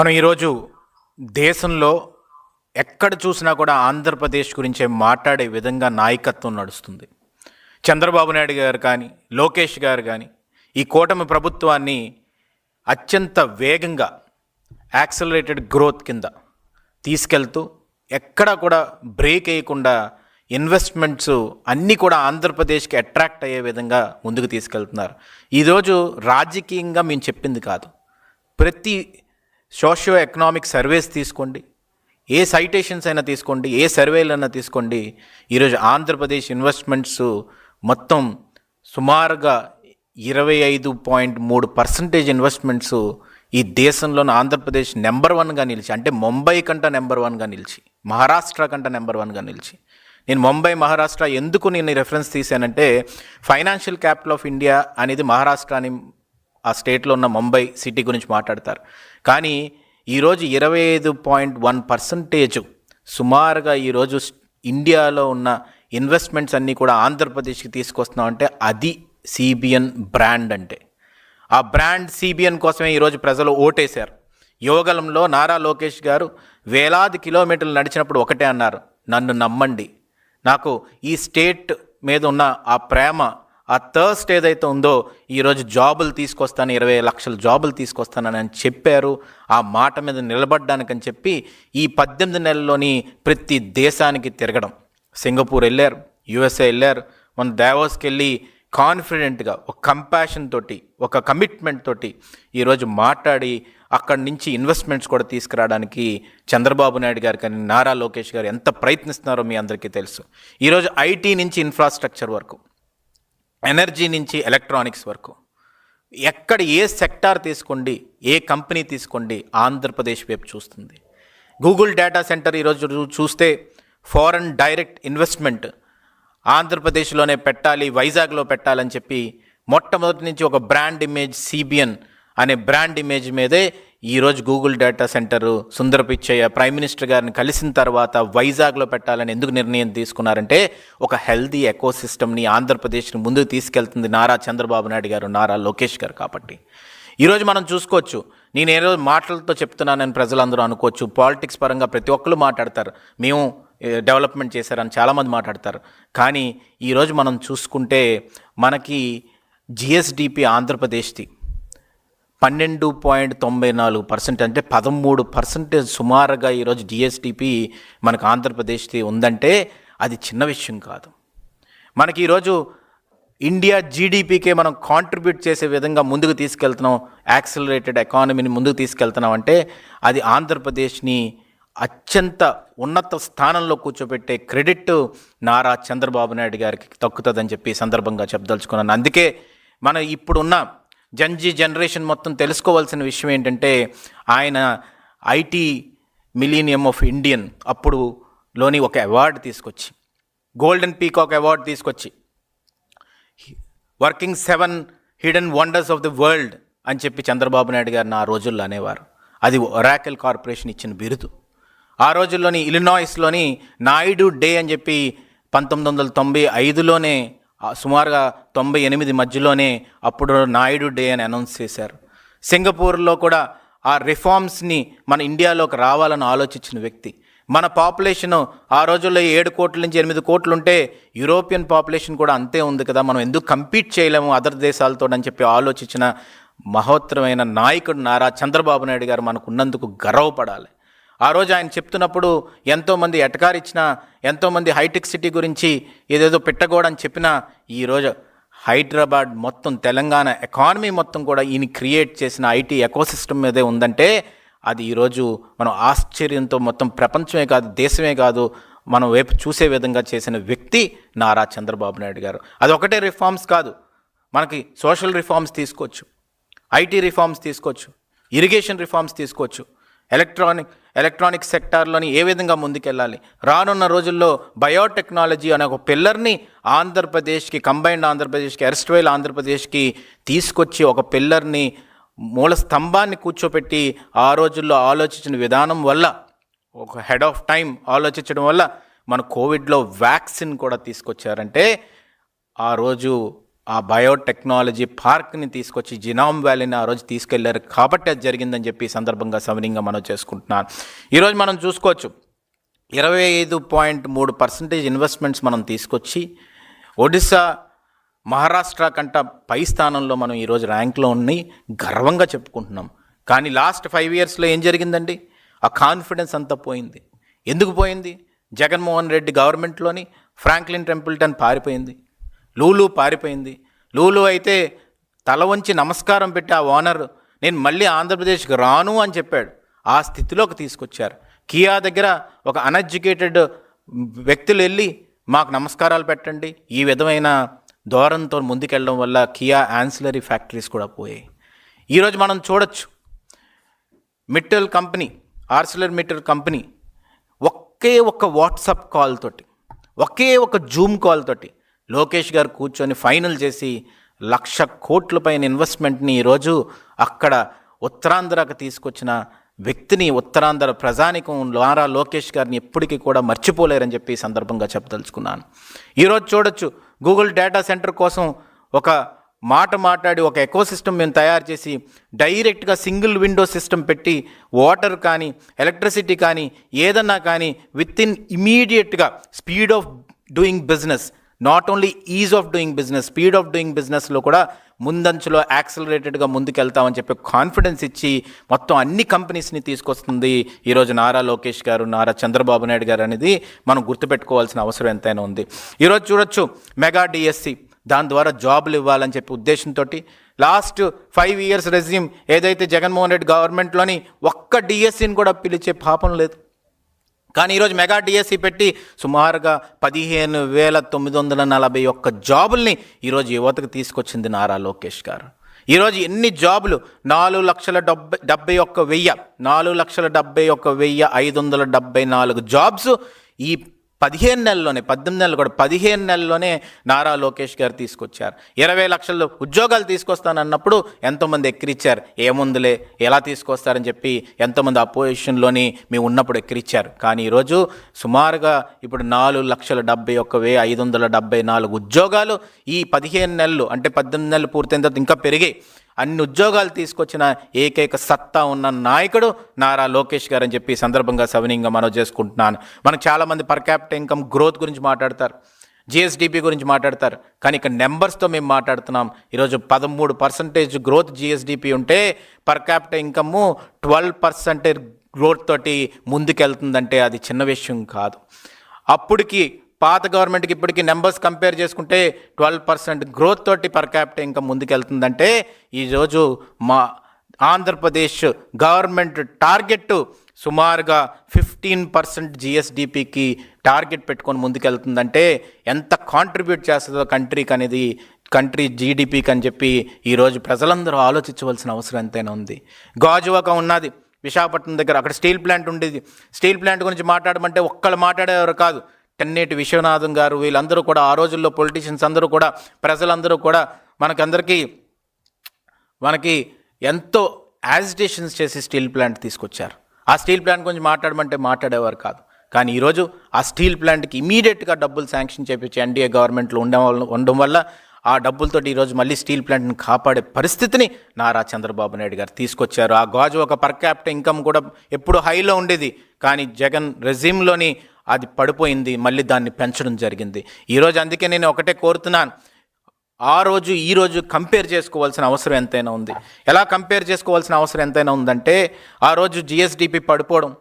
మనం ఈరోజు దేశంలో ఎక్కడ చూసినా కూడా ఆంధ్రప్రదేశ్ గురించే మాట్లాడే విధంగా నాయకత్వం నడుస్తుంది. చంద్రబాబు నాయుడు గారు కానీ లోకేష్ గారు కానీ ఈ కూటమి ప్రభుత్వాన్ని అత్యంత వేగంగా యాక్సలరేటెడ్ గ్రోత్ కింద తీసుకెళ్తూ ఎక్కడా కూడా బ్రేక్ వేయకుండా ఇన్వెస్ట్మెంట్స్ అన్నీ కూడా ఆంధ్రప్రదేశ్కి అట్రాక్ట్ అయ్యే విధంగా ముందుకు తీసుకెళ్తున్నారు. ఈరోజు రాజకీయంగా మేము చెప్పింది కాదు. ప్రతి సోషియో ఎకనామిక్ సర్వేస్ తీసుకోండి. ఏ సైటేషన్స్ అయినా తీసుకోండి ఏ సర్వేలు అయినా తీసుకోండి. ఈరోజు ఆంధ్రప్రదేశ్ ఇన్వెస్ట్మెంట్స్ మొత్తం సుమారుగా ఇరవై ఐదు పాయింట్ మూడు పర్సంటేజ్ ఇన్వెస్ట్మెంట్స్ ఈ దేశంలోని ఆంధ్రప్రదేశ్ నెంబర్ వన్గా నిలిచి అంటే ముంబై కంట నెంబర్ వన్గా నిలిచి మహారాష్ట్ర కంట నెంబర్ వన్గా నిలిచి. నేను ముంబై మహారాష్ట్ర ఎందుకు నేను రెఫరెన్స్ తీశానంటే ఫైనాన్షియల్ క్యాపిటల్ ఆఫ్ ఇండియా అనేది మహారాష్ట్ర అని ఆ స్టేట్లో ఉన్న ముంబై సిటీ గురించి మాట్లాడతారు. కానీ ఈరోజు ఇరవై ఐదు పాయింట్ వన్ పర్సంటేజ్ సుమారుగా ఈరోజు ఇండియాలో ఉన్న ఇన్వెస్ట్మెంట్స్ అన్నీ కూడా ఆంధ్రప్రదేశ్కి తీసుకొస్తున్నాం అంటే అది సిబిఎన్ బ్రాండ్ అంటే. ఆ బ్రాండ్ సిబిఎన్ కోసమే ఈరోజు ప్రజలు ఓటేశారు. యోగలంలో నారా లోకేష్ గారు వేలాది కిలోమీటర్లు నడిచినప్పుడు ఒకటే అన్నారు నన్ను నమ్మండి. నాకు ఈ స్టేట్ మీద ఉన్న ఆ ప్రేమ ఆ థర్స్ట్ ఏదైతే ఉందో ఈరోజు జాబులు తీసుకొస్తాను ఇరవై లక్షల జాబులు తీసుకొస్తానని అని చెప్పారు. ఆ మాట మీద నిలబడ్డానికని చెప్పి ఈ పద్దెనిమిది నెలల్లోని ప్రతి దేశానికి తిరగడం. సింగపూర్ వెళ్ళారు యుఎస్ఏ వెళ్ళారు. మన దావోస్కి వెళ్ళి కాన్ఫిడెంట్గా ఒక కంపాషన్ తోటి ఒక కమిట్మెంట్ తోటి ఈరోజు మాట్లాడి అక్కడి నుంచి ఇన్వెస్ట్మెంట్స్ కూడా తీసుకురావడానికి చంద్రబాబు నాయుడు గారు కానీ నారా లోకేష్ గారు ఎంత ప్రయత్నిస్తున్నారో మీ అందరికీ తెలుసు. ఈరోజు ఐటీ నుంచి ఇన్ఫ్రాస్ట్రక్చర్ వరకు ఎనర్జీ నుంచి ఎలక్ట్రానిక్స్ వరకు. ఎక్కడ ఏ సెక్టార్ తీసుకోండి ఏ కంపెనీ తీసుకోండి ఆంధ్రప్రదేశ్ వైపు చూస్తుంది. గూగుల్ డేటా సెంటర్ ఈరోజు చూస్తే ఫారెన్ డైరెక్ట్ ఇన్వెస్ట్మెంట్ ఆంధ్రప్రదేశ్లోనే పెట్టాలి వైజాగ్లో పెట్టాలని చెప్పి మొట్టమొదటి నుంచి ఒక బ్రాండ్ ఇమేజ్ సిబిఎన్ అనే బ్రాండ్ ఇమేజ్ మీదే ఈరోజు Google data centre Sundar Pichai prime minister గారిని కలిసిన తర్వాత వైజాగ్లో పెట్టాలని ఎందుకు నిర్ణయం తీసుకున్నారంటే ఒక హెల్దీ ఎకోసిస్టమ్ని ఆంధ్రప్రదేశ్ని ముందుకు తీసుకెళ్తుంది నారా చంద్రబాబు నాయుడు గారు నారా లోకేష్ గారు కాబట్టి. ఈరోజు మనం చూసుకోవచ్చు. నేను ఏదో మాటలతో చెప్తున్నానని ప్రజలందరూ అనుకోవచ్చు. పాలిటిక్స్ పరంగా ప్రతి ఒక్కరు మాట్లాడతారు. మేము డెవలప్మెంట్ చేశారని చాలామంది మాట్లాడతారు. కానీ ఈరోజు మనం చూసుకుంటే మనకి జిఎస్డిపి ఆంధ్రప్రదేశ్ది పన్నెండు పాయింట్ తొంభై నాలుగు పర్సెంట్ అంటే పదమూడు పర్సెంటేజ్ సుమారుగా ఈరోజు జిఎస్టిపి మనకు ఆంధ్రప్రదేశ్ది ఉందంటే అది చిన్న విషయం కాదు. మనకి ఈరోజు ఇండియా జీడిపికే మనం కాంట్రిబ్యూట్ చేసే విధంగా ముందుకు తీసుకెళ్తున్నాం యాక్సిలరేటెడ్ ఎకానమీని ముందుకు తీసుకెళ్తున్నాం అంటే అది ఆంధ్రప్రదేశ్ని అత్యంత ఉన్నత స్థానంలో కూర్చోబెట్టే క్రెడిట్ నారా చంద్రబాబు నాయుడు గారికి తక్కుతుందని చెప్పి సందర్భంగా చెప్పదలుచుకున్నాను. అందుకే మనం ఇప్పుడున్న జన్జీ జనరేషన్ మొత్తం తెలుసుకోవాల్సిన విషయం ఏంటంటే ఆయన ఐటీ మిలీనియం ఆఫ్ ఇండియన్ అప్పుడు లోని ఒక అవార్డు తీసుకొచ్చి గోల్డెన్ పీకాక్ అవార్డు తీసుకొచ్చి working seven hidden wonders of the world అని చెప్పి చంద్రబాబు నాయుడు గారు ఆ రోజుల్లో అనేవారు. అది ఒరాకెల్ కార్పొరేషన్ ఇచ్చిన బిరుదు. ఆ రోజుల్లోని ఇలినాయిస్లోని నాయుడు డే అని చెప్పి పంతొమ్మిది వందల తొంభై ఐదులోనే సుమారుగా తొంభై ఎనిమిది మధ్యలోనే అప్పుడు నాయుడు డే అని అనౌన్స్ చేశారు. సింగపూర్లో కూడా ఆ రిఫార్మ్స్ని మన ఇండియాలోకి రావాలని ఆలోచించిన వ్యక్తి. మన పాపులేషన్ ఆ రోజుల్లో ఏడు కోట్ల నుంచి ఎనిమిది కోట్లు ఉంటే యూరోపియన్ పాపులేషన్ కూడా అంతే ఉంది కదా మనం ఎందుకు కంపీట్ చేయలేము అదర్ దేశాలతో అని చెప్పి ఆలోచించిన మహోత్తరమైన నాయకుడు నారా చంద్రబాబు నాయుడు గారు మనకు ఉన్నందుకు గర్వపడాలి. ఆ రోజు ఆయన చెప్తున్నప్పుడు ఎంతోమంది ఎటకారిచ్చిన ఎంతోమంది హైటెక్ సిటీ గురించి ఏదేదో పెట్టకూడని చెప్పినా ఈరోజు హైదరాబాద్ మొత్తం తెలంగాణ ఎకానమీ మొత్తం కూడా ఈయన క్రియేట్ చేసిన ఐటీ ఎకోసిస్టమ్ మీదే ఉందంటే అది ఈరోజు మనం ఆశ్చర్యంతో మొత్తం ప్రపంచమే కాదు దేశమే కాదు మనం వైపు చూసే విధంగా చేసిన వ్యక్తి నారా చంద్రబాబు నాయుడు గారు. అది ఒకటే రిఫార్మ్స్ కాదు. మనకి సోషల్ రిఫార్మ్స్ తీసుకోవచ్చు ఐటీ రిఫార్మ్స్ తీసుకోవచ్చు ఇరిగేషన్ రిఫార్మ్స్ తీసుకోవచ్చు. ఎలక్ట్రానిక్ ఎలక్ట్రానిక్ సెక్టార్లోని ఏ విధంగా ముందుకెళ్ళాలి? రానున్న రోజుల్లో బయోటెక్నాలజీ అనే ఒక పిల్లర్ని ఆంధ్రప్రదేశ్కి కంబైన్డ్ ఆంధ్రప్రదేశ్కి ఎర్స్ట్వైల్ ఆంధ్రప్రదేశ్కి తీసుకొచ్చి ఒక పిల్లర్ని మూల స్తంభాన్ని కూర్చోపెట్టి ఆ రోజుల్లో ఆలోచించిన విధానం వల్ల ఒక హెడ్ ఆఫ్ టైం ఆలోచించడం వల్ల మన కోవిడ్లో వ్యాక్సిన్ కూడా తీసుకొచ్చారంటే ఆ రోజు ఆ బయోటెక్నాలజీ పార్క్ని తీసుకొచ్చి జినామ్ వ్యాలీని ఆ రోజు తీసుకెళ్ళారు. కాబట్టి అది జరిగిందని చెప్పి సందర్భంగా సవినీయంగా మనం చేసుకుంటున్నాను. ఈరోజు మనం చూసుకోవచ్చు. ఇరవై ఐదు పాయింట్ మూడు పర్సెంటేజ్ ఇన్వెస్ట్మెంట్స్ మనం తీసుకొచ్చి ఒడిశా మహారాష్ట్ర కంట పై స్థానంలో మనం ఈరోజు ర్యాంక్లో ఉండి గర్వంగా చెప్పుకుంటున్నాం. కానీ లాస్ట్ ఫైవ్ ఇయర్స్లో ఏం జరిగిందండి? ఆ కాన్ఫిడెన్స్ అంతా పోయింది. ఎందుకు పోయింది? జగన్మోహన్ రెడ్డి గవర్నమెంట్లోని ఫ్రాంక్లిన్ టెంపుల్టన్ పారిపోయింది. లూలు పారిపోయింది. లూలు అయితే తల వంచి నమస్కారం పెట్టి ఆ ఓనర్ నేను మళ్ళీ ఆంధ్రప్రదేశ్కి రాను అని చెప్పాడు. ఆ స్థితిలోకి తీసుకొచ్చారు. కియా దగ్గర ఒక అన్ఎడ్యుకేటెడ్ వ్యక్తులు వెళ్ళి మాకు నమస్కారాలు పెట్టండి. ఈ విధమైన ధోరణితో ముందుకెళ్ళడం వల్ల కియా యాన్సిలరీ ఫ్యాక్టరీస్ కూడా పోయాయి. ఈరోజు మనం చూడొచ్చు. Mittal company Arcelor Mittal company ఒకే ఒక వాట్సాప్ కాల్ తోటి ఒకే ఒక జూమ్ కాల్ తోటి లోకేష్ గారు కూర్చొని ఫైనల్ చేసి లక్ష కోట్ల పైన ఇన్వెస్ట్మెంట్ని ఈరోజు అక్కడ ఉత్తరాంధ్రకు తీసుకొచ్చిన వ్యక్తిని ఉత్తరాంధ్ర ప్రజానికం లారా లోకేష్ గారిని ఎప్పటికీ కూడా మర్చిపోలేరని చెప్పి సందర్భంగా చెప్పదలుచుకున్నాను. ఈరోజు చూడొచ్చు గూగుల్ డేటా సెంటర్ కోసం ఒక మాట మాట్లాడి ఒక ఎకో సిస్టమ్ మేము తయారు చేసి డైరెక్ట్గా సింగిల్ విండో సిస్టమ్ పెట్టి వాటర్ కానీ ఎలక్ట్రిసిటీ కానీ ఏదన్నా కానీ విత్ ఇన్ ఇమీడియట్గా speed of doing business not only ease of doing business speed of doing బిజినెస్లో కూడా ముందంచులో యాక్సలరేటెడ్గా ముందుకెళ్తామని చెప్పి కాన్ఫిడెన్స్ ఇచ్చి మొత్తం అన్ని కంపెనీస్ని తీసుకొస్తుంది ఈరోజు నారా లోకేష్ గారు నారా చంద్రబాబు నాయుడు గారు అనేది మనం గుర్తుపెట్టుకోవాల్సిన అవసరం ఎంతైనా ఉంది. ఈరోజు చూడొచ్చు మెగా డిఎస్సి దాని ద్వారా జాబులు ఇవ్వాలని చెప్పి ఉద్దేశంతో లాస్ట్ ఫైవ్ ఇయర్స్ రెజ్యూమ్ ఏదైతే జగన్మోహన్ రెడ్డి గవర్నమెంట్లోని ఒక్క డిఎస్సిని కూడా పిలిచే పాపం లేదు. కానీ ఈరోజు మెగా డిఎస్సి పెట్టి సుమారుగా పదిహేను వేల తొమ్మిది వందల నలభై ఒక్క జాబుల్ని ఈరోజు యువతకు తీసుకొచ్చింది నారా లోకేష్ గారు. ఈరోజు ఎన్ని జాబులు? నాలుగు లక్షల డెబ్బై డెబ్బై ఒక్క వెయ్యి నాలుగు లక్షల డెబ్బై ఒక్క వెయ్యి ఐదు వందల డెబ్బై నాలుగు జాబ్స్ ఈ పదిహేను నెలల్లోనే పద్దెనిమిది నెలలు కూడా పదిహేను నెలల్లోనే నారా లోకేష్ గారు తీసుకొచ్చారు. ఇరవై లక్షలు ఉద్యోగాలు తీసుకొస్తానన్నప్పుడు ఎంతోమంది ఎక్కిరిచ్చారు. ఏముందులే ఎలా తీసుకొస్తారని చెప్పి ఎంతోమంది అపోజిషన్లోని మేము ఉన్నప్పుడు ఎక్కిరిచ్చారు. కానీ ఈరోజు సుమారుగా ఇప్పుడు నాలుగు లక్షల డెబ్బై ఒక్క వే ఐదు వందల డెబ్బై నాలుగు ఉద్యోగాలు ఈ పదిహేను నెలలు అంటే పద్దెనిమిది నెలలు పూర్తయిన తర్వాత ఇంకా పెరిగాయి. అన్ని ఉద్యోగాలు తీసుకొచ్చిన ఏకైక సత్తా ఉన్న నాయకుడు నారా లోకేష్ గారు అని చెప్పి సందర్భంగా సవినీయంగా మనం చేసుకుంటున్నాను. మనకు చాలామంది పర్ క్యాపిటల్ ఇన్కమ్ గ్రోత్ గురించి మాట్లాడతారు. జిఎస్డిపి గురించి మాట్లాడతారు. కానీ ఇక్కడ నెంబర్స్తో మేము మాట్లాడుతున్నాం. ఈరోజు పదమూడు పర్సెంటేజ్ గ్రోత్ జిఎస్డిపి ఉంటే per capital income twelve percentage growth తోటి ముందుకెళ్తుందంటే అది చిన్న విషయం కాదు. అప్పటికి పాత గవర్నమెంట్కి ఇప్పటికీ నెంబర్స్ కంపేర్ చేసుకుంటే ట్వెల్వ్ పర్సెంట్ గ్రోత్ తోటి పర్ క్యాపిటల్ ఇంకా ముందుకెళ్తుందంటే ఈరోజు మా ఆంధ్రప్రదేశ్ గవర్నమెంట్ టార్గెట్ సుమారుగా ఫిఫ్టీన్ పర్సెంట్ జిఎస్డిపికి టార్గెట్ పెట్టుకొని ముందుకెళ్తుందంటే ఎంత కాంట్రిబ్యూట్ చేస్తుందో కంట్రీకి అనేది కంట్రీ జీడిపికి అని చెప్పి ఈరోజు ప్రజలందరూ ఆలోచించవలసిన అవసరం ఎంతైనా ఉంది. గాజువాక ఉన్నది విశాఖపట్నం దగ్గర అక్కడ స్టీల్ ప్లాంట్ ఉండేది. స్టీల్ ప్లాంట్ గురించి మాట్లాడమంటే ఒక్కళ్ళు మాట్లాడేవారు కాదు. టెన్నేటి విశ్వనాథం గారు వీళ్ళందరూ కూడా ఆ రోజుల్లో పొలిటీషియన్స్ అందరూ కూడా ప్రజలందరూ కూడా మనకందరికీ మనకి ఎంతో యాజిటేషన్స్ చేసి స్టీల్ ప్లాంట్ తీసుకొచ్చారు. ఆ స్టీల్ ప్లాంట్ గురించి మాట్లాడమంటే మాట్లాడేవారు కాదు. కానీ ఈరోజు ఆ స్టీల్ ప్లాంట్కి ఇమీడియట్గా డబ్బులు శాంక్షన్ చేపించి ఎన్డీఏ గవర్నమెంట్లో ఉండడం వల్ల ఉండడం వల్ల ఆ డబ్బులతో ఈరోజు మళ్ళీ స్టీల్ ప్లాంట్ని కాపాడే పరిస్థితిని నారా చంద్రబాబు నాయుడు గారు తీసుకొచ్చారు. ఆ గాజు ఒక పర్ క్యాపిటల్ ఇన్కమ్ కూడా ఎప్పుడు హైలో ఉండేది. కానీ జగన్ రెజీమ్లోని అది పడిపోయింది మళ్ళీ దాన్ని పెంచడం జరిగింది. ఈరోజు అందుకే నేను ఒకటే కోరుతున్నాను. ఆ రోజు ఈ రోజు కంపేర్ చేసుకోవాల్సిన అవసరం ఎంతైనా ఉంది. ఎలా కంపేర్ చేసుకోవాల్సిన అవసరం ఎంతైనా ఉందంటే ఆ రోజు జిఎస్డిపి పడిపోవడం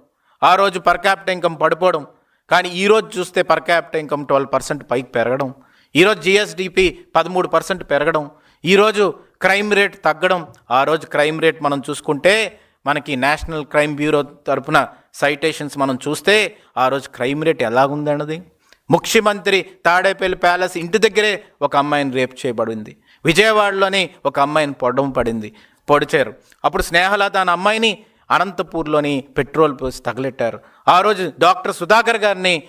ఆ రోజు పర్ క్యాపిటల్ ఇన్కమ్ పడిపోవడం. కానీ ఈరోజు చూస్తే per capital income twelve percent పైకి పెరగడం. ఈరోజు జిఎస్డిపి పదమూడు పర్సెంట్ పెరగడం. ఈరోజు క్రైమ్ రేట్ తగ్గడం. ఆ రోజు క్రైమ్ రేట్ మనం చూసుకుంటే మనకి నేషనల్ క్రైమ్ బ్యూరో తరపున సైటేషన్స్ మనం చూస్తే ఆ రోజు క్రైమ్ రేట్ ఎలాగుందన్నది ముఖ్యమంత్రి తాడేపల్లి ప్యాలెస్ ఇంటి దగ్గరే ఒక అమ్మాయిని రేప్ చేయబడింది. విజయవాడలోని ఒక అమ్మాయిని పొడడం పడింది. పొడిచారు. అప్పుడు స్నేహల తన అమ్మాయిని అనంతపూర్లోని పెట్రోల్ పోసి తగలెట్టారు. ఆ రోజు డాక్టర్ సుధాకర్ గారిని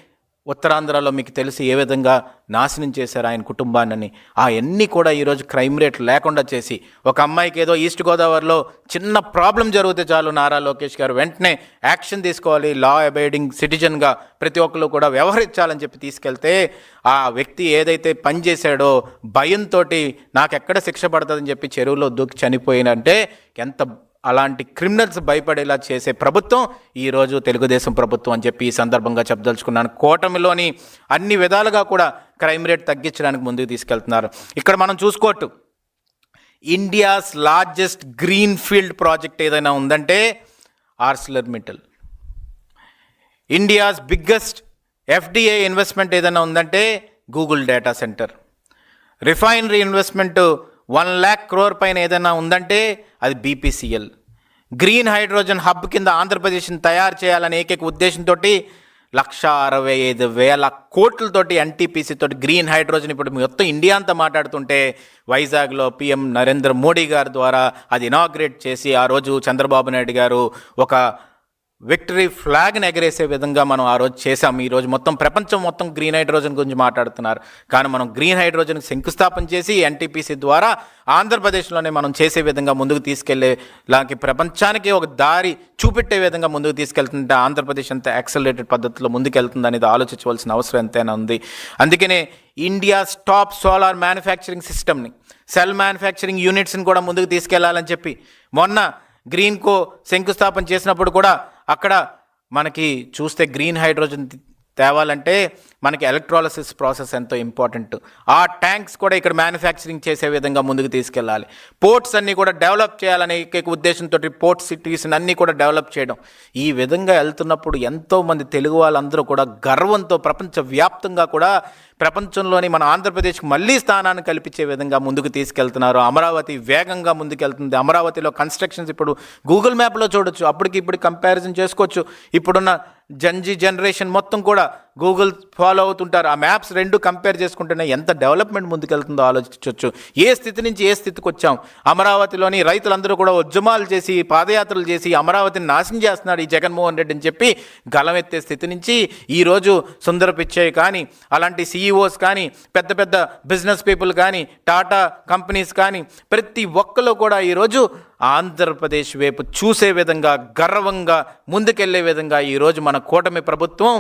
ఉత్తరాంధ్రలో మీకు తెలిసి ఏ విధంగా నాశనం చేశారు ఆయన కుటుంబాన్ని. అవన్నీ కూడా ఈరోజు క్రైమ్ రేట్ లేకుండా చేసి ఒక అమ్మాయికి ఏదో ఈస్ట్ గోదావరిలో చిన్న ప్రాబ్లం జరిగితే చాలు నారా లోకేష్ గారు. వెంటనే యాక్షన్ తీసుకోవాలి. లా అబైడింగ్ సిటిజన్గా ప్రతి ఒక్కరు కూడా వ్యవహరించాలని చెప్పి తీసుకెళ్తే ఆ వ్యక్తి ఏదైతే పని చేశాడో భయంతో నాకు ఎక్కడ శిక్ష పడుతుందని చెప్పి చెరువులో దూకి చనిపోయినంటే ఎంత అలాంటి క్రిమినల్స్ భయపడేలా చేసే ప్రభుత్వం ఈరోజు తెలుగుదేశం ప్రభుత్వం అని చెప్పి ఈ సందర్భంగా చెప్పదలుచుకున్నాను. కూటమిలోని అన్ని విధాలుగా కూడా క్రైమ్ రేట్ తగ్గించడానికి ముందుకు తీసుకెళ్తున్నారు. ఇక్కడ మనం చూసుకోవట్టు. India's largest green field project ఏదైనా ఉందంటే Arcelor Mittal India's biggest FDI investment ఏదైనా ఉందంటే Google data centre. Refinery investment one lakh crore పైన ఏదైనా ఉందంటే అది బీపీసీఎల్. గ్రీన్ హైడ్రోజన్ హబ్ కింద ఆంధ్రప్రదేశ్ని తయారు చేయాలనే ఏకైక ఉద్దేశంతో లక్ష అరవై ఐదు వేల కోట్లతోటి ఎన్టీపీసీ తోటి గ్రీన్ హైడ్రోజన్ ఇప్పుడు మొత్తం ఇండియా అంతా మాట్లాడుతుంటే వైజాగ్లో పీఎం నరేంద్ర మోడీ గారి ద్వారా అది ఇనాగ్రేట్ చేసి ఆ రోజు చంద్రబాబు నాయుడు గారు ఒక విక్టరీ ఫ్లాగ్ని ఎగరేసే విధంగా మనం ఆ రోజు చేసాం ఈ రోజు మొత్తం ప్రపంచం మొత్తం గ్రీన్ హైడ్రోజన్ గురించి మాట్లాడుతున్నారు. కానీ మనం గ్రీన్ హైడ్రోజన్కి శంకుస్థాపన చేసి ఎన్టీపీసీ ద్వారా ఆంధ్రప్రదేశ్లోనే మనం చేసే విధంగా ముందుకు తీసుకెళ్ళేలాకి ప్రపంచానికి ఒక దారి చూపెట్టే విధంగా ముందుకు తీసుకెళ్తుంటే ఆంధ్రప్రదేశ్ అంత యాక్సలరేటెడ్ పద్ధతిలో ముందుకెళ్తుంది అనేది ఆలోచించవలసిన అవసరం ఎంతైనా ఉంది. అందుకనే ఇండియా టాప్ సోలార్ మ్యానుఫ్యాక్చరింగ్ సిస్టమ్ని సెల్ మ్యానుఫ్యాక్చరింగ్ యూనిట్స్ని కూడా ముందుకు తీసుకెళ్ళాలని చెప్పి మొన్న గ్రీన్కో శంకుస్థాపన చేసినప్పుడు కూడా అక్కడ మనకి చూస్తే గ్రీన్ హైడ్రోజన్ తేవాలంటే మనకి ఎలక్ట్రాలసిస్ ప్రాసెస్ ఎంతో ఇంపార్టెంట్. ఆ ట్యాంక్స్ కూడా ఇక్కడ మ్యానుఫ్యాక్చరింగ్ చేసే విధంగా ముందుకు తీసుకెళ్ళాలి. పోర్ట్స్ అన్నీ కూడా డెవలప్ చేయాలనే ఏకైక ఉద్దేశంతో పోర్ట్ సిటీస్ అన్నీ కూడా డెవలప్ చేయడం. ఈ విధంగా వెళ్తున్నప్పుడు ఎంతోమంది తెలుగు వాళ్ళందరూ కూడా గర్వంతో ప్రపంచవ్యాప్తంగా కూడా ప్రపంచంలోని మన ఆంధ్రప్రదేశ్కి మళ్ళీ స్థానాన్ని కల్పించే విధంగా ముందుకు తీసుకెళ్తున్నారు. అమరావతి వేగంగా ముందుకెళ్తుంది. అమరావతిలో కన్స్ట్రక్షన్స్ ఇప్పుడు గూగుల్ మ్యాప్లో చూడొచ్చు. అప్పటికి ఇప్పుడు కంపారిజన్ చేసుకోవచ్చు. ఇప్పుడున్న జంజీ జనరేషన్ మొత్తం కూడా గూగుల్ ఫాలో అవుతుంటారు. ఆ మ్యాప్స్ రెండు కంపేర్ చేసుకుంటేనే ఎంత డెవలప్మెంట్ ముందుకెళ్తుందో ఆలోచించవచ్చు ఏ స్థితి నుంచి ఏ స్థితికి వచ్చాం? అమరావతిలోని రైతులందరూ కూడా ఉద్యమాలు చేసి పాదయాత్రలు చేసి అమరావతిని నాశనం చేస్తున్నాడు ఈ జగన్మోహన్ రెడ్డి అని చెప్పి గలమెత్తే స్థితి నుంచి ఈరోజు సుందర పిచ్చయ్య కానీ అలాంటి సీఈఓస్ కానీ పెద్ద పెద్ద బిజినెస్ పీపుల్ కానీ టాటా కంపెనీస్ కానీ ప్రతి ఒక్కరు కూడా ఈరోజు ఆంధ్రప్రదేశ్ వైపు చూసే విధంగా గర్వంగా ముందుకెళ్ళే విధంగా ఈరోజు మన కూటమి ప్రభుత్వం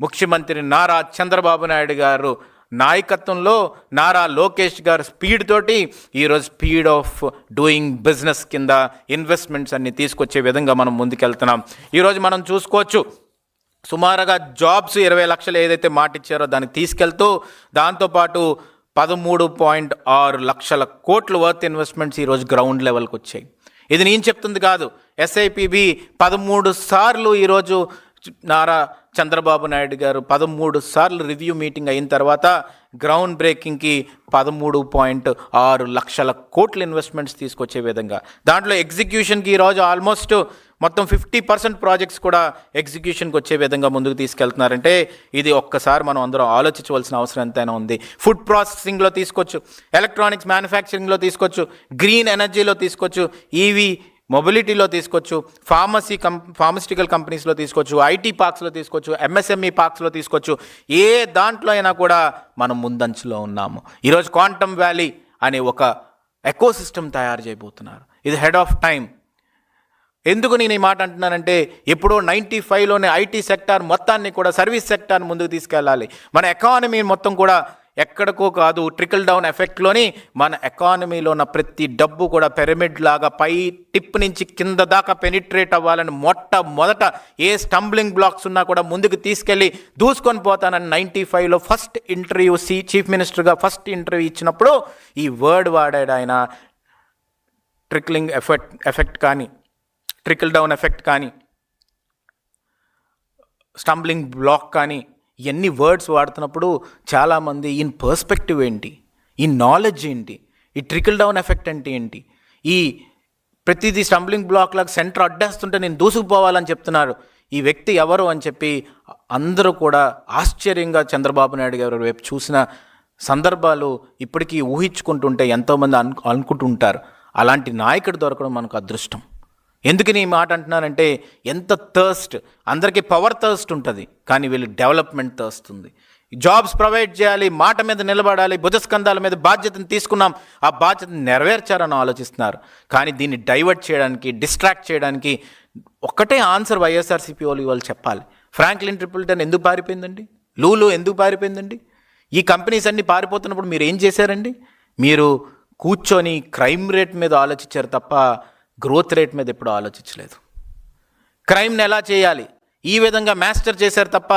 ముఖ్యమంత్రి నారా చంద్రబాబు నాయుడు గారు నాయకత్వంలో నారా లోకేష్ గారు స్పీడ్ తోటి ఈరోజు స్పీడ్ ఆఫ్ డూయింగ్ బిజినెస్ కింద ఇన్వెస్ట్మెంట్స్ అన్ని తీసుకొచ్చే విధంగా మనం ముందుకెళ్తున్నాం. ఈరోజు మనం చూసుకోవచ్చు. సుమారుగా జాబ్స్ ఇరవై లక్షలు ఏదైతే మాటిచ్చారో దానికి దాన్ని తీసుకెళ్తూ దాంతోపాటు పదమూడు పాయింట్ ఆరు లక్షల కోట్ల వర్త్ ఇన్వెస్ట్మెంట్స్ ఈరోజు గ్రౌండ్ లెవెల్కి వచ్చాయి. ఇది నేను చెప్తుంది కాదు. ఎస్ఐపిబి పదమూడు సార్లు ఈరోజు నారా చంద్రబాబు నాయుడు గారు పదమూడు సార్లు రివ్యూ మీటింగ్ అయిన తర్వాత గ్రౌండ్ బ్రేకింగ్కి పదమూడు పాయింట్ ఆరు లక్షల కోట్ల ఇన్వెస్ట్మెంట్స్ తీసుకొచ్చే విధంగా. దాంట్లో ఎగ్జిక్యూషన్కి ఈరోజు ఆల్మోస్ట్ మొత్తం ఫిఫ్టీ పర్సెంట్ ప్రాజెక్ట్స్ కూడా ఎగ్జిక్యూషన్కి వచ్చే విధంగా ముందుకు తీసుకెళ్తున్నారంటే ఇది ఒక్కసారి మనం అందరం ఆలోచించవలసిన అవసరం ఎంతైనా ఉంది. ఫుడ్ ప్రాసెసింగ్లో తీసుకోవచ్చు ఎలక్ట్రానిక్స్ మ్యానుఫ్యాక్చరింగ్లో తీసుకోవచ్చు గ్రీన్ ఎనర్జీలో తీసుకోవచ్చు ఈవీ మొబిలిటీలో తీసుకోవచ్చు ఫార్మసీ కం ఫార్మసిటికల్ కంపెనీస్లో తీసుకోవచ్చు ఐటీ పార్క్స్లో తీసుకోవచ్చు ఎంఎస్ఎంఈ పార్క్స్లో తీసుకోవచ్చు ఏ దాంట్లో అయినా కూడా మనం ముందంచులో ఉన్నాము. ఈరోజు క్వాంటమ్ వ్యాలీ అనే ఒక ఎకో సిస్టమ్ తయారు చేయబోతున్నారు. ఇది హెడ్ ఆఫ్ టైం ఎందుకు నేను ఈ మాట అంటున్నానంటే ఎప్పుడో నైంటీ ఫైవ్లోనే ఐటీ సెక్టార్ మొత్తాన్ని కూడా సర్వీస్ సెక్టార్ ముందుకు తీసుకెళ్ళాలి. మన ఎకానమీ మొత్తం కూడా ఎక్కడికో కాదు ట్రికల్ డౌన్ ఎఫెక్ట్లోని మన ఎకానమీలో ఉన్న ప్రతి డబ్బు కూడా పిరమిడ్ లాగా పై టిప్ నుంచి కింద దాకా పెనిట్రేట్ అవ్వాలని మొట్టమొదట ఏ స్టంబ్లింగ్ బ్లాక్స్ ఉన్నా కూడా ముందుకు తీసుకెళ్ళి దూసుకొని పోతానని నైంటీ ఫైవ్లో ఫస్ట్ ఇంటర్వ్యూ సి చీఫ్ మినిస్టర్గా ఫస్ట్ ఇంటర్వ్యూ ఇచ్చినప్పుడు ఈ వర్డ్ వాడాడు ఆయన. ట్రిక్లింగ్ ఎఫెక్ట్ ఎఫెక్ట్ కానీ ట్రికల్ డౌన్ ఎఫెక్ట్ కానీ స్టంబ్లింగ్ బ్లాక్ కానీ ఇవన్నీ వర్డ్స్ వాడుతున్నప్పుడు చాలామంది ఇన్ పర్స్పెక్టివ్ ఏంటి? ఈ నాలెడ్జ్ ఏంటి? ఈ ట్రికిల్ డౌన్ ఎఫెక్ట్ అంటే ఏంటి? ఈ ప్రతిదీ స్టంబ్లింగ్ బ్లాక్ లాగా సెంటర్ అడ్డేస్తుంటే నేను దూసుకుపోవాలని చెప్తున్నారు. ఈ వ్యక్తి ఎవరు? అని చెప్పి అందరూ కూడా ఆశ్చర్యంగా చంద్రబాబు నాయుడు గారి వైపు చూసిన సందర్భాలు ఇప్పటికీ ఊహించుకుంటుంటే ఎంతోమంది అను అనుకుంటుంటారు. అలాంటి నాయకుడు దొరకడం మనకు అదృష్టం. ఎందుకని ఈ మాట అంటున్నానంటే ఎంత థర్స్ట్ అందరికీ పవర్ థర్స్ట్ ఉంటుంది కానీ వీళ్ళు డెవలప్మెంట్ థర్స్ట్ ఉంది. జాబ్స్ ప్రొవైడ్ చేయాలి మాట మీద నిలబడాలి భుజస్కంధాల మీద బాధ్యతను తీసుకున్నాం ఆ బాధ్యతను నెరవేర్చారని ఆలోచిస్తున్నారు. కానీ దీన్ని డైవర్ట్ చేయడానికి డిస్ట్రాక్ట్ చేయడానికి ఒక్కటే ఆన్సర్ వైఎస్ఆర్సీపీ వాళ్ళు ఇవాళ చెప్పాలి. ఫ్రాంక్లిన్ ట్రిపుల్టన్ ఎందుకు పారిపోయిందండి? లూలు ఎందుకు పారిపోయిందండి? ఈ కంపెనీస్ అన్నీ పారిపోతున్నప్పుడు మీరు ఏం చేశారండి? మీరు కూర్చొని క్రైమ్ రేట్ మీద ఆలోచించారు తప్ప గ్రోత్ రేట్ మీద ఎప్పుడు ఆలోచించలేదు. క్రైమ్ని ఎలా చేయాలి? ఈ విధంగా మాస్టర్ చేశారు తప్ప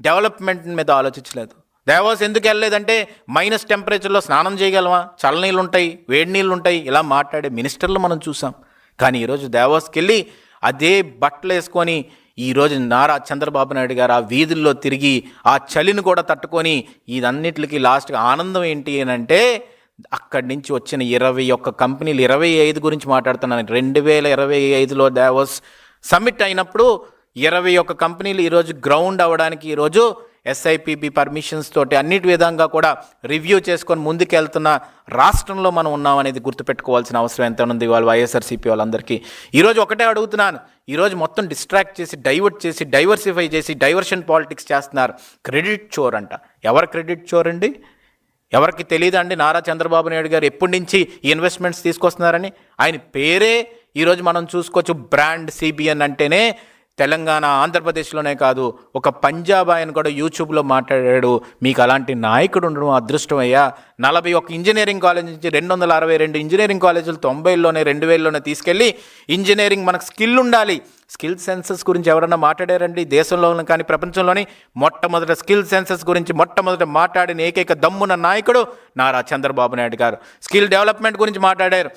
డెవలప్మెంట్ మీద ఆలోచించలేదు. దేవాస్ ఎందుకు వెళ్ళలేదంటే మైనస్ టెంపరేచర్లో స్నానం చేయగలమా? చల్లనీళ్ళు ఉంటాయి వేడి నీళ్ళు ఉంటాయి ఇలా మాట్లాడే మినిస్టర్లు మనం చూసాం. కానీ ఈరోజు దేవాస్కి వెళ్ళి అదే బట్టలు వేసుకొని ఈరోజు నారా చంద్రబాబు నాయుడు గారు ఆ వీధుల్లో తిరిగి ఆ చలిని కూడా తట్టుకొని ఇదన్నిటికీ లాస్ట్గా ఆనందం ఏంటి అని అంటే అక్కడి నుంచి వచ్చిన ఇరవై ఒక్క కంపెనీలు ఇరవై ఐదు గురించి మాట్లాడుతున్నాను. రెండు వేల ఇరవై ఐదులో దావోస్ సమ్మిట్ అయినప్పుడు ఇరవై ఒక్క కంపెనీలు ఈరోజు గ్రౌండ్ అవ్వడానికి ఈరోజు ఎస్ఐపిబి పర్మిషన్స్ తోటి అన్నిటి విధంగా కూడా రివ్యూ చేసుకొని ముందుకెళ్తున్న రాష్ట్రంలో మనం ఉన్నామనేది గుర్తుపెట్టుకోవాల్సిన అవసరం ఎంత ఉంది వాళ్ళు వైఎస్ఆర్సీపీ వాళ్ళందరికీ. ఈరోజు ఒకటే అడుగుతున్నాను. ఈరోజు మొత్తం డిస్ట్రాక్ట్ చేసి డైవర్ట్ చేసి డైవర్సిఫై చేసి డైవర్షన్ పాలిటిక్స్ చేస్తున్నారు. క్రెడిట్ చోర్ అంట. ఎవరు క్రెడిట్ చోర్ అండి? ఎవరికి తెలియదండి నారా చంద్రబాబు నాయుడు గారు ఎప్పటి నుంచి ఈ ఇన్వెస్ట్మెంట్స్ తీసుకొస్తున్నారని? ఆయన పేరే ఈరోజు మనం చూసుకోవచ్చు బ్రాండ్ సిబిఎన్ అంటేనే తెలంగాణ ఆంధ్రప్రదేశ్లోనే కాదు ఒక పంజాబ్ ఆయన కూడా యూట్యూబ్లో మాట్లాడాడు మీకు అలాంటి నాయకుడు ఉండడం అదృష్టం అయ్యా. నలభై ఒక ఇంజనీరింగ్ కాలేజ్ నుంచి రెండు వందల అరవై రెండు ఇంజనీరింగ్ కాలేజీలు తొంభైలోనే రెండు వేలలోనే తీసుకెళ్ళి ఇంజనీరింగ్ మనకు స్కిల్ ఉండాలి. స్కిల్ సెన్సెస్ గురించి ఎవరన్నా మాట్లాడారండి? దేశంలోని కానీ ప్రపంచంలోని మొట్టమొదట స్కిల్ సెన్సెస్ గురించి మొట్టమొదట మాట్లాడిన ఏకైక దమ్మున నాయకుడు నారా చంద్రబాబు నాయుడు గారు. స్కిల్ డెవలప్మెంట్ గురించి మాట్లాడారు.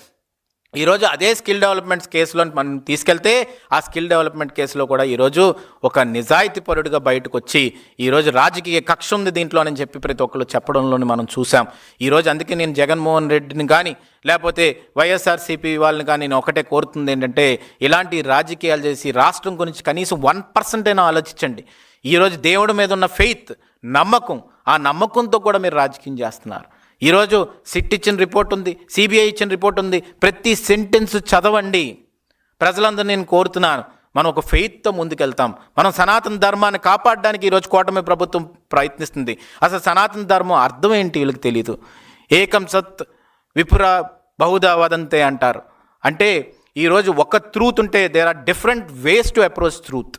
ఈరోజు అదే స్కిల్ డెవలప్మెంట్ కేసులో మనం తీసుకెళ్తే ఆ స్కిల్ డెవలప్మెంట్ కేసులో కూడా ఈరోజు ఒక నిజాయితీ పరుడుగా బయటకు వచ్చి ఈరోజు రాజకీయ కక్ష ఉంది దీంట్లో అని చెప్పి ప్రతి ఒక్కరు చెప్పడంలోని మనం చూసాం ఈరోజు అందుకే నేను జగన్మోహన్ రెడ్డిని కానీ లేకపోతే వైఎస్ఆర్సీపీ వాళ్ళని కానీ నేను ఒకటే కోరుతుంది ఏంటంటే ఇలాంటి రాజకీయాలు చేసి రాష్ట్రం గురించి కనీసం వన్ పర్సెంట్ అయినా ఆలోచించండి. ఈరోజు దేవుడి మీద ఉన్న ఫెయిత్ నమ్మకం ఆ నమ్మకంతో కూడా మీరు రాజకీయం చేస్తున్నారు. ఈరోజు సిట్ ఇచ్చిన రిపోర్ట్ ఉంది సిబిఐ ఇచ్చిన రిపోర్ట్ ఉంది. ప్రతి సెంటెన్స్ చదవండి. ప్రజలందరూ నేను కోరుతున్నాను మనం ఒక ఫెయిత్తో ముందుకెళ్తాం. మనం సనాతన ధర్మాన్ని కాపాడడానికి ఈరోజు కూటమి ప్రభుత్వం ప్రయత్నిస్తుంది. అసలు సనాతన ధర్మం అర్థం ఏంటి వీళ్ళకి తెలియదు ఏకం సత్ విపుర బహుదా వదంతే అంటారు. అంటే ఈరోజు ఒక ట్రూత్ ఉంటే there are different ways to approach truth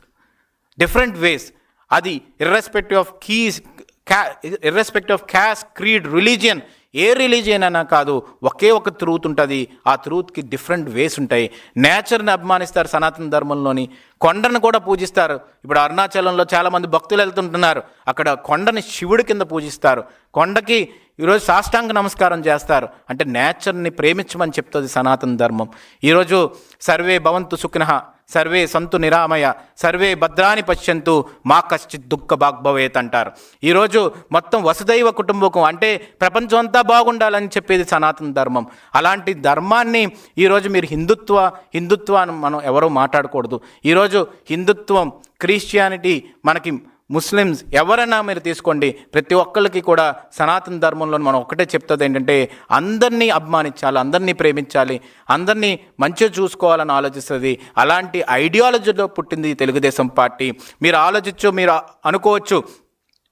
different ways అది ఇర్రెస్పెక్టివ్ ఆఫ్ కీస్ క్యా irrespect of caste creed religion A religion అయినా కాదు ఒకే ఒక త్రూత్ ఉంటుంది. ఆ త్రూత్కి డిఫరెంట్ వేస్ ఉంటాయి. నేచర్ని అభిమానిస్తారు సనాతన ధర్మంలోని. కొండను కూడా పూజిస్తారు. ఇప్పుడు అరుణాచలంలో చాలామంది భక్తులు వెళ్తుంటున్నారు. అక్కడ కొండని శివుడి కింద పూజిస్తారు. కొండకి ఈరోజు సాష్టాంగ నమస్కారం చేస్తారు. అంటే నేచర్ని ప్రేమించమని చెప్తుంది సనాతన ధర్మం. ఈరోజు సర్వే భవంతు సుఖినహ సర్వే సంతు నిరామయ సర్వే భద్రాని పశ్యంతు మా కశ్చిత్ దుఃఖ భాగ్భవేత్ అంటారు ఈరోజు మొత్తం వసుదైవ కుటుంబకం అంటే ప్రపంచం అంతా బాగుండాలని చెప్పేది సనాతన ధర్మం. అలాంటి ధర్మాన్ని ఈరోజు మీరు హిందుత్వ హిందుత్వాన్ని మనం ఎవరూ మాట్లాడకూడదు. ఈరోజు హిందుత్వం క్రిస్టియానిటీ మనకి ముస్లిమ్స్ ఎవరైనా మీరు తీసుకోండి ప్రతి ఒక్కరికి కూడా సనాతన ధర్మంలో మనం ఒకటే చెప్తుంది ఏంటంటే అందరినీ అభిమానించాలి అందరినీ ప్రేమించాలి అందరినీ మంచిగా చూసుకోవాలని ఆలోచిస్తుంది. అలాంటి ఐడియాలజీలో పుట్టింది తెలుగుదేశం పార్టీ. మీరు ఆలోచించు మీరు అనుకోవచ్చు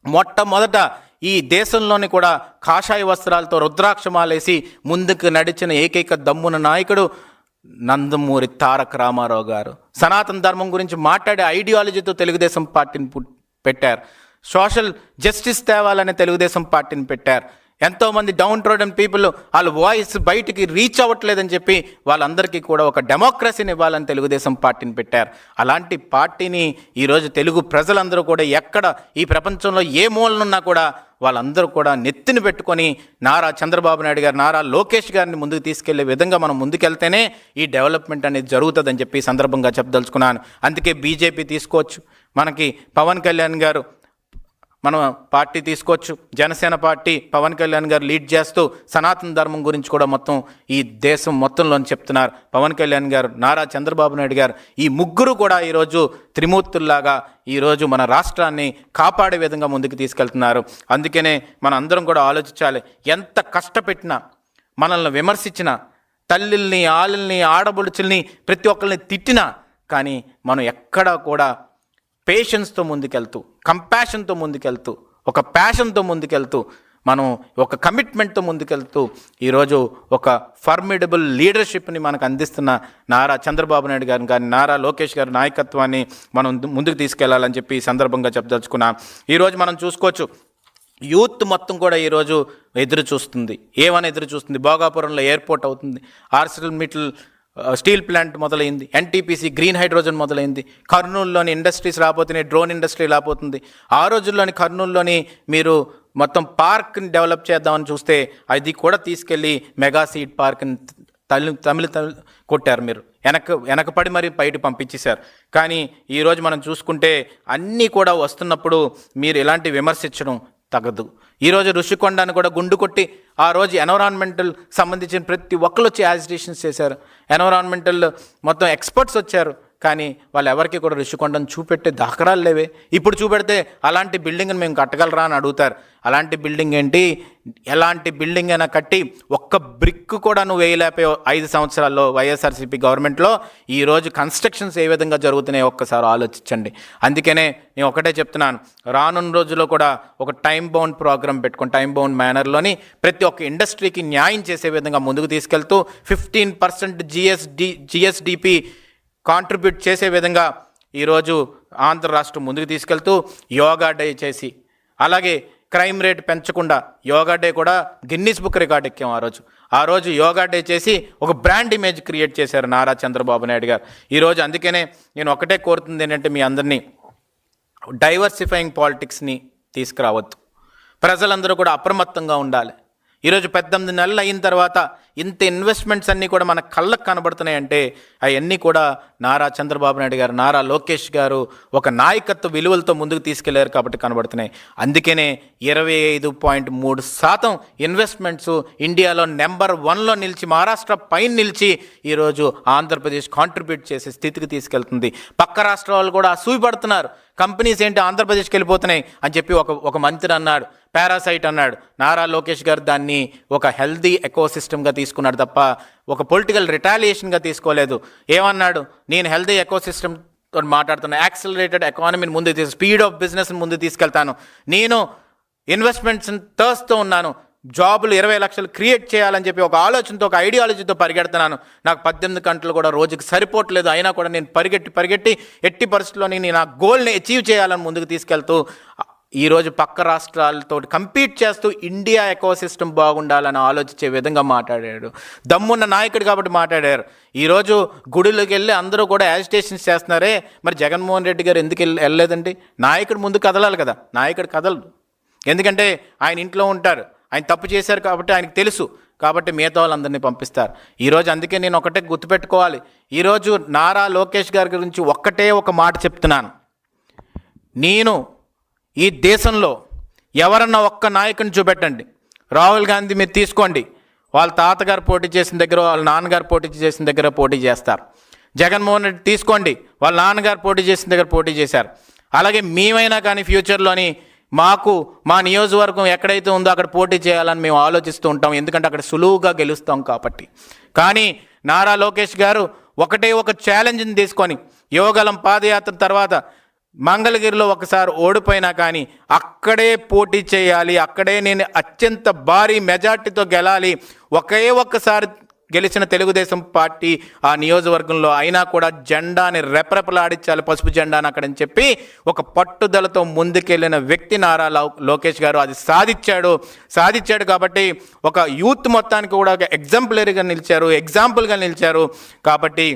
మొట్టమొదట ఈ దేశంలోని కూడా కాషాయ వస్త్రాలతో రుద్రాక్షమాలేసి ముందుకు నడిచిన ఏకైక దమ్మున నాయకుడు నందమూరి తారక రామారావు గారు. సనాతన ధర్మం గురించి మాట్లాడే ఐడియాలజీతో తెలుగుదేశం పార్టీని పుట్టి పెట్టారు. సోషల్ జస్టిస్ తేవాలనే తెలుగుదేశం పార్టీని పెట్టారు. ఎంతోమంది డౌన్ ట్రోడన్ పీపుల్ వాళ్ళ వాయిస్ బయటికి రీచ్ అవ్వట్లేదని చెప్పి వాళ్ళందరికీ కూడా ఒక డెమోక్రసీని ఇవ్వాలని తెలుగుదేశం పార్టీని పెట్టారు. అలాంటి పార్టీని ఈరోజు తెలుగు ప్రజలందరూ కూడా ఎక్కడ ఈ ప్రపంచంలో ఏ మూలనున్నా కూడా వాళ్ళందరూ కూడా నెత్తిని పెట్టుకొని నారా చంద్రబాబు నాయుడు గారు నారా లోకేష్ గారిని ముందుకు తీసుకెళ్ళే విధంగా మనం ముందుకెళ్తేనే ఈ డెవలప్మెంట్ అనేది జరుగుతుందని చెప్పి సందర్భంగా చెప్పదలుచుకున్నాను. అందుకే బీజేపీ తీసుకోవచ్చు. మనకి పవన్ కళ్యాణ్ గారు మనం పార్టీ తీసుకోవచ్చు. జనసేన పార్టీ పవన్ కళ్యాణ్ గారు లీడ్ చేస్తూ సనాతన ధర్మం గురించి కూడా మొత్తం ఈ దేశం మొత్తంలో చెప్తున్నారు. పవన్ కళ్యాణ్ గారు నారా చంద్రబాబు నాయుడు గారు ఈ ముగ్గురు కూడా ఈరోజు త్రిమూర్తుల్లాగా ఈరోజు మన రాష్ట్రాన్ని కాపాడే విధంగా ముందుకు తీసుకెళ్తున్నారు. అందుకనే మన అందరం కూడా ఆలోచించాలి. ఎంత కష్టపెట్టినా మనల్ని విమర్శించినా తల్లిల్ని ఆలుల్ని ఆడబొడుచుల్ని ప్రతి ఒక్కరిని తిట్టినా కానీ మనం ఎక్కడా కూడా పేషెన్స్తో ముందుకెళ్తూ కంపాషన్తో ముందుకెళ్తూ ఒక ప్యాషన్తో ముందుకెళ్తూ మనం ఒక కమిట్మెంట్తో ముందుకెళ్తూ ఈరోజు ఒక ఫర్మిడబుల్ లీడర్షిప్ని మనకు అందిస్తున్న నారా చంద్రబాబు నాయుడు గారిని కానీ నారా లోకేష్ గారి నాయకత్వాన్ని మనం ముందుకు తీసుకెళ్ళాలని చెప్పి ఈ సందర్భంగా చెప్పదలుచుకున్నాం. ఈరోజు మనం చూసుకోవచ్చు యూత్ మొత్తం కూడా ఈరోజు ఎదురు చూస్తుంది. ఏమని ఎదురు చూస్తుంది? భోగాపురంలో ఎయిర్పోర్ట్ అవుతుంది. ఆర్సిల్ మిటిల్ స్టీల్ ప్లాంట్ మొదలైంది. ఎన్టీపీసీ గ్రీన్ హైడ్రోజన్ మొదలైంది. కర్నూలులోని ఇండస్ట్రీస్ రాబోతున్నాయి డ్రోన్ ఇండస్ట్రీ రాబోతుంది. ఆ రోజుల్లోని కర్నూలులోని మీరు మొత్తం పార్క్ని డెవలప్ చేద్దామని చూస్తే అది కూడా తీసుకెళ్ళి మెగా సీడ్ పార్క్ని తమిళ తమిళ తమిళ కొట్టారు మీరు. వెనక వెనకపడి మరి బయట పంపించేశారు. కానీ ఈరోజు మనం చూసుకుంటే అన్నీ కూడా వస్తున్నప్పుడు మీరు ఇలాంటి విమర్శించడం తగదు. ఈరోజు ఋషికొండను కూడా గుండు కొట్టి ఆ రోజు ఎన్విరాన్మెంటల్ సంబంధించిన ప్రతి ఒక్కరు వచ్చి యాజిటేషన్స్ చేశారు. ఎన్విరాన్మెంటల్ మొత్తం ఎక్స్పర్ట్స్ వచ్చారు. కానీ వాళ్ళు ఎవరికి కూడా ఋషికొండను చూపెట్టే దాఖరాలు లేవే. ఇప్పుడు చూపెడితే అలాంటి బిల్డింగ్ని మేము కట్టగలరా అని అడుగుతారు. అలాంటి బిల్డింగ్ ఏంటి? ఎలాంటి బిల్డింగ్ అయినా కట్టి ఒక్క బ్రిక్ కూడా నువ్వు వేయలేకపోయావు ఐదు సంవత్సరాల్లో వైఎస్ఆర్సీపీ గవర్నమెంట్లో ఈరోజు కన్స్ట్రక్షన్స్ ఏ విధంగా జరుగుతున్నాయి ఒక్కసారి ఆలోచించండి. అందుకనే నేను ఒకటే చెప్తున్నాను. రానున్న రోజుల్లో కూడా ఒక టైం బౌండ్ ప్రోగ్రామ్ పెట్టుకుని టైం బౌండ్ మేనర్లోని ప్రతి ఒక్క ఇండస్ట్రీకి న్యాయం చేసే విధంగా ముందుకు తీసుకెళ్తూ fifteen percent GSD GSDP contribute చేసే విధంగా ఈరోజు ఆంధ్ర రాష్ట్రం ముందుకు తీసుకెళ్తూ యోగా డే చేసి అలాగే క్రైమ్ రేట్ పెంచకుండా యోగా డే కూడా గిన్నీస్ బుక్ రికార్డ్ ఎక్కాం ఆ రోజు. ఆ రోజు యోగా డే చేసి ఒక బ్రాండ్ ఇమేజ్ క్రియేట్ చేశారు నారా చంద్రబాబు నాయుడు గారు. ఈరోజు అందుకనే నేను ఒకటే కోరుతుంది ఏంటంటే మీ అందరినీ డైవర్సిఫైయింగ్ పాలిటిక్స్ని తీసుకురావద్దు. ప్రజలందరూ కూడా అప్రమత్తంగా ఉండాలి. ఈరోజు పద్దెనిమిది నెలలు అయిన తర్వాత ఇంత ఇన్వెస్ట్మెంట్స్ అన్నీ కూడా మన కళ్ళకు కనబడుతున్నాయంటే అవన్నీ కూడా నారా చంద్రబాబు నాయుడు గారు నారా లోకేష్ గారు ఒక నాయకత్వ విలువలతో ముందుకు తీసుకెళ్ళారు కాబట్టి కనబడుతున్నాయి. అందుకనే ఇరవై ఐదు పాయింట్ మూడు శాతం ఇన్వెస్ట్మెంట్స్ ఇండియాలో నెంబర్ వన్లో నిలిచి మహారాష్ట్ర పైన నిలిచి ఈరోజు ఆంధ్రప్రదేశ్ కాంట్రిబ్యూట్ చేసే స్థితికి తీసుకెళ్తుంది. పక్క రాష్ట్రాలు కూడా అసూయపడుతున్నారు. కంపెనీస్ ఏంటి ఆంధ్రప్రదేశ్కి వెళ్ళిపోతున్నాయి అని చెప్పి ఒక ఒక మంత్రి అన్నాడు పారాసైట్ అన్నాడు. నారా లోకేష్ గారు దాన్ని ఒక హెల్దీ ఎకోసిస్టమ్గా తీసుకున్నాడు తప్ప ఒక పొలిటికల్ రిటాలియేషన్గా తీసుకోలేదు. ఏమన్నాడు? నేను హెల్దీ ఎకోసిస్టమ్తో మాట్లాడుతున్నా. యాక్సిలరేటెడ్ ఎకానమీని ముందు తీసు స్పీడ్ ఆఫ్ బిజినెస్ ముందు తీసుకెళ్తాను. నేను ఇన్వెస్ట్మెంట్స్ థర్స్తో ఉన్నాను. జాబులు ఇరవై లక్షలు క్రియేట్ చేయాలని చెప్పి ఒక ఆలోచనతో ఒక ఐడియాలజీతో పరిగెడుతున్నాను. నాకు పద్దెనిమిది గంటలు కూడా రోజుకి సరిపోవట్లేదు. అయినా కూడా నేను పరిగెట్టి పరిగెట్టి ఎట్టి పరిస్థితుల్లో నేను ఆ గోల్ని అచీవ్ చేయాలని ముందుకు తీసుకెళ్తూ ఈరోజు పక్క రాష్ట్రాలతో కంపీట్ చేస్తూ ఇండియా ఎకోసిస్టమ్ బాగుండాలని ఆలోచించే విధంగా మాట్లాడాడు. దమ్మున్న నాయకుడు కాబట్టి మాట్లాడారు. ఈరోజు గుడిలోకి వెళ్ళి అందరూ కూడా యాజిటేషన్స్ చేస్తున్నారే మరి జగన్మోహన్ రెడ్డి గారు ఎందుకు వెళ్ళి వెళ్ళలేదండి? నాయకుడు ముందు కదలాలి కదా. నాయకుడు కదలదు. ఎందుకంటే ఆయన ఇంట్లో ఉంటారు. ఆయన తప్పు చేశారు కాబట్టి ఆయనకు తెలుసు కాబట్టి మిగతా వాళ్ళందరినీ పంపిస్తారు. ఈరోజు అందుకే నేను ఒకటే గుర్తుపెట్టుకోవాలి. ఈరోజు నారా లోకేష్ గారి గురించి ఒక్కటే ఒక మాట చెప్తున్నాను. నేను ఈ దేశంలో ఎవరన్నా ఒక్క నాయకుని చూపెట్టండి. రాహుల్ గాంధీ మీరు తీసుకోండి. వాళ్ళ తాతగారు పోటీ చేసిన దగ్గర వాళ్ళ నాన్నగారు పోటీ చేసిన దగ్గర పోటీ చేస్తారు. జగన్మోహన్ రెడ్డి తీసుకోండి. వాళ్ళ నాన్నగారు పోటీ చేసిన దగ్గర పోటీ చేశారు. అలాగే మేమైనా కానీ ఫ్యూచర్లోని మాకు మా నియోజకవర్గం ఎక్కడైతే ఉందో అక్కడ పోటీ చేయాలని మేము ఆలోచిస్తూ ఉంటాం. ఎందుకంటే అక్కడ సులువుగా గెలుస్తాం కాబట్టి. కానీ నారా లోకేష్ గారు ఒకటే ఒక ఛాలెంజ్ని తీసుకొని యోగలం పాదయాత్ర తర్వాత మంగళగిరిలో ఒకసారి ఓడిపోయినా కానీ అక్కడే పోటీ చేయాలి అక్కడే నేను అత్యంత భారీ మెజార్టీతో గెలాలి ఒకే ఒక్కసారి గెలిచిన తెలుగుదేశం పార్టీ ఆ నియోజకవర్గంలో అయినా కూడా జెండాని రెపరెపలాడించాలి పసుపు జెండాని అక్కడని చెప్పి ఒక పట్టుదలతో ముందుకెళ్ళిన వ్యక్తి నారా లోకేష్ గారు అది సాధించాడు. సాధించాడు కాబట్టి ఒక యూత్ మొత్తానికి కూడా ఒక ఎగ్జాంపులరీగా నిలిచారు ఎగ్జాంపుల్గా నిలిచారు. కాబట్టి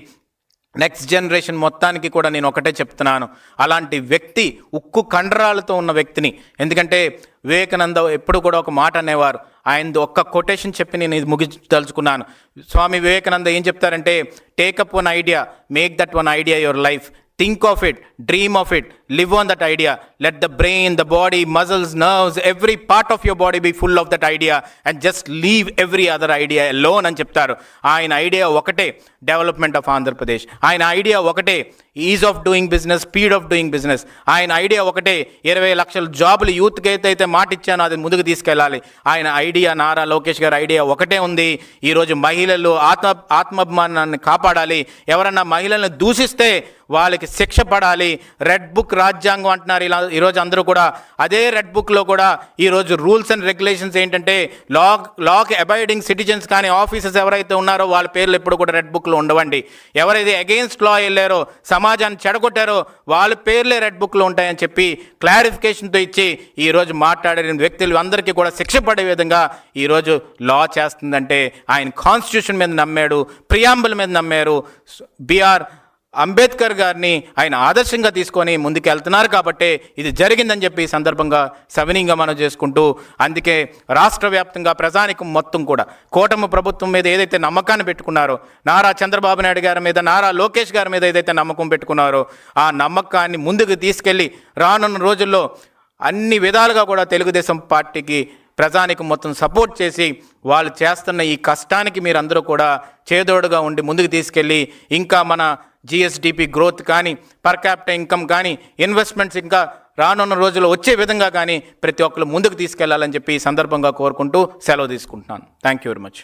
నెక్స్ట్ జనరేషన్ మొత్తానికి కూడా నేను ఒకటే చెప్తున్నాను. అలాంటి వ్యక్తి ఉక్కు కండరాలతో ఉన్న వ్యక్తిని ఎందుకంటే వివేకానంద ఎప్పుడు కూడా ఒక మాట అనేవారు ఆయనది ఒక్క కొటేషన్ చెప్పి నేను ఇది ముగించదలుచుకున్నాను. స్వామి వివేకానంద ఏం చెప్తారంటే take up one idea make that one idea your life think of it dream of it live on that idea. Let the brain, the body, muscles, nerves, every part of your body be full of that idea and just leave every other idea alone అని చెప్తారు. ఆయన idea ఒకటే development of Andhra Pradesh ఆయన idea ఒకటే ease of doing business speed of doing business ఆయన idea ఒకటే ఇరవై లక్షల జాబులు యూత్కి అయితే అయితే మాట ఇచ్చానో అది ముందుకు తీసుకెళ్ళాలి. ఆయన ఐడియా నారా లోకేష్ గారి ఐడియా ఒకటే ఉంది. ఈరోజు మహిళలు ఆత్మ ఆత్మాభిమానాన్ని కాపాడాలి. ఎవరన్నా మహిళల్ని దూషిస్తే వాళ్ళకి శిక్ష పడాలి. రెడ్ బుక్ రాజ్యాంగం అంటున్నారు. ఇలా ఈరోజు అందరూ కూడా అదే రెడ్ బుక్లో కూడా ఈరోజు రూల్స్ అండ్ రెగ్యులేషన్స్ ఏంటంటే లా లాక్ అబైడింగ్ సిటిజన్స్ కానీ ఆఫీసర్స్ ఎవరైతే ఉన్నారో వాళ్ళ పేర్లు ఎప్పుడు కూడా రెడ్ బుక్లో ఉండవండి. ఎవరైతే అగెయిన్స్ట్ లా వెళ్ళారో సమాజాన్ని చెడగొట్టారో వాళ్ళ పేర్లే రెడ్ బుక్లో ఉంటాయని చెప్పి క్లారిఫికేషన్తో ఇచ్చి ఈరోజు మాట్లాడిన వ్యక్తులు అందరికీ కూడా శిక్ష పడే విధంగా ఈరోజు లా చేస్తుందంటే ఆయన కాన్స్టిట్యూషన్ మీద నమ్మాడు ప్రియాంబుల్ మీద నమ్మారు. బీఆర్ అంబేద్కర్ గారిని ఆయన ఆదర్శంగా తీసుకొని ముందుకెళ్తున్నారు కాబట్టి కాబట్టే ఇది జరిగిందని చెప్పి సందర్భంగా సవినీయంగా మనం చేసుకుంటూ అందుకే రాష్ట్ర వ్యాప్తంగా ప్రజానికం మొత్తం కూడా కూటమి ప్రభుత్వం మీద ఏదైతే నమ్మకాన్ని పెట్టుకున్నారో నారా చంద్రబాబు నాయుడు గారి మీద నారా లోకేష్ గారి మీద ఏదైతే నమ్మకం పెట్టుకున్నారో ఆ నమ్మకాన్ని ముందుకు తీసుకెళ్ళి రానున్న రోజుల్లో అన్ని విధాలుగా కూడా తెలుగుదేశం పార్టీకి ప్రజానికి మొత్తం సపోర్ట్ చేసి వాళ్ళు చేస్తున్న ఈ కష్టానికి మీరందరూ కూడా చేదోడుగా ఉండి ముందుకు తీసుకెళ్ళి ఇంకా మన జిఎస్డిపి గ్రోత్ కానీ పర్ క్యాపిటల్ ఇన్కమ్ కానీ ఇన్వెస్ట్మెంట్స్ ఇంకా రానున్న రోజుల్లో వచ్చే విధంగా కానీ ప్రతి ఒక్కరు ముందుకు తీసుకెళ్ళాలని చెప్పి ఈ సందర్భంగా కోరుకుంటూ సెలవు తీసుకుంటున్నాను. Thank you very much.